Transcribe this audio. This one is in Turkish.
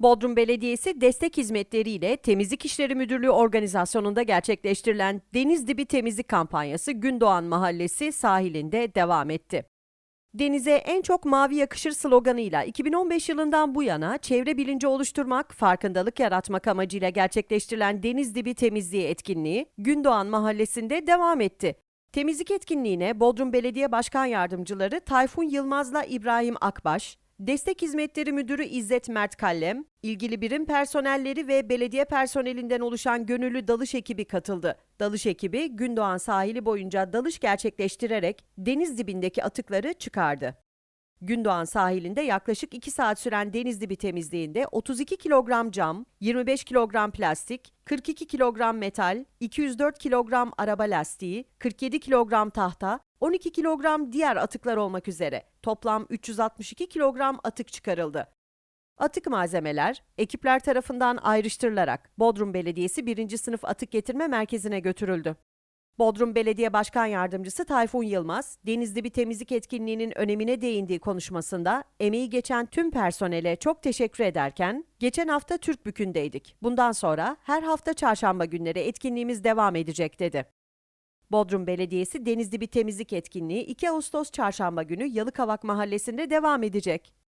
Bodrum Belediyesi destek hizmetleriyle Temizlik İşleri Müdürlüğü organizasyonunda gerçekleştirilen Deniz Dibi Temizlik kampanyası Gündoğan Mahallesi sahilinde devam etti. Denize en çok mavi yakışır sloganıyla 2015 yılından bu yana çevre bilinci oluşturmak, farkındalık yaratmak amacıyla gerçekleştirilen Deniz Dibi Temizliği etkinliği Gündoğan Mahallesi'nde devam etti. Temizlik etkinliğine Bodrum Belediye Başkan Yardımcıları Tayfun Yılmaz'la İbrahim Akbaş, Destek Hizmetleri Müdürü İzzet Mert Kallem, ilgili birim personelleri ve belediye personelinden oluşan gönüllü dalış ekibi katıldı. Dalış ekibi Gündoğan sahili boyunca dalış gerçekleştirerek deniz dibindeki atıkları çıkardı. Gündoğan sahilinde yaklaşık 2 saat süren deniz dibi temizliğinde 32 kilogram cam, 25 kilogram plastik, 42 kilogram metal, 204 kilogram araba lastiği, 47 kilogram tahta, 12 kilogram diğer atıklar olmak üzere toplam 362 kilogram atık çıkarıldı. Atık malzemeler ekipler tarafından ayrıştırılarak Bodrum Belediyesi 1. sınıf atık getirme merkezine götürüldü. Bodrum Belediye Başkan Yardımcısı Tayfun Yılmaz, Denizli bir temizlik etkinliğinin önemine değindiği konuşmasında emeği geçen tüm personele çok teşekkür ederken, geçen hafta Türkbükü'ndeydik. Bundan sonra her hafta çarşamba günleri etkinliğimiz devam edecek dedi. Bodrum Belediyesi Denizli bir temizlik etkinliği 2 Ağustos çarşamba günü Yalıkavak Mahallesi'nde devam edecek.